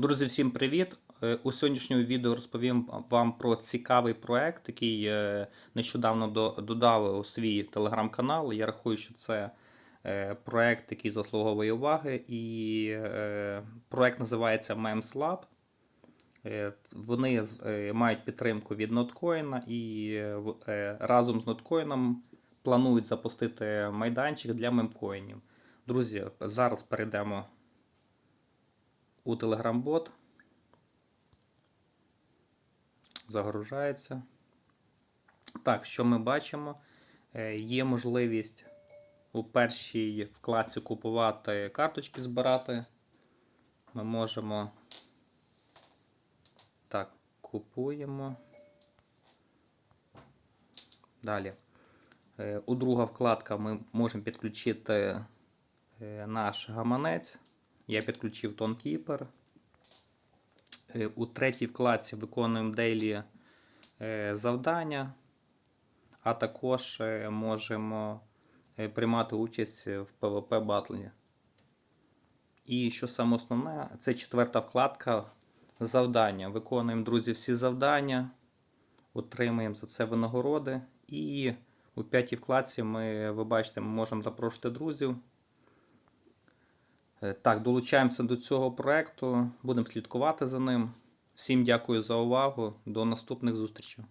Друзі, всім привіт! Е, У сьогоднішньому відео розповім вам про цікавий проект, який е, нещодавно додав у свій телеграм-канал. Я рахую, що це е, проект, який заслуговує уваги. І проект називається Memes Lab. Вони мають підтримку від Notcoin і разом з Notcoin планують запустити майданчик для мемкоїнів. Друзі, зараз перейдемо у Telegram-бот. Загружається. Так, що ми бачимо? Е, Є можливість у першій вкладці купувати карточки, збирати. Ми можемо. Так, купуємо. Далі. Е, У друга вкладка ми можемо підключити е, наш гаманець. Я підключив. Е, У третій вкладці виконуємо дейлі завдання, а також е, можемо е, приймати участь в PvP батлі. І що саме основне, це четверта вкладка завдання. Виконуємо, друзі, всі завдання, отримуємо за це винагороди. І у п'ятій вкладці ми, ви бачите, ми можемо запрошувати друзів. Е, Так, долучаємося до цього проекту, будемо слідкувати за ним. Всім дякую за увагу. До наступних зустрічей.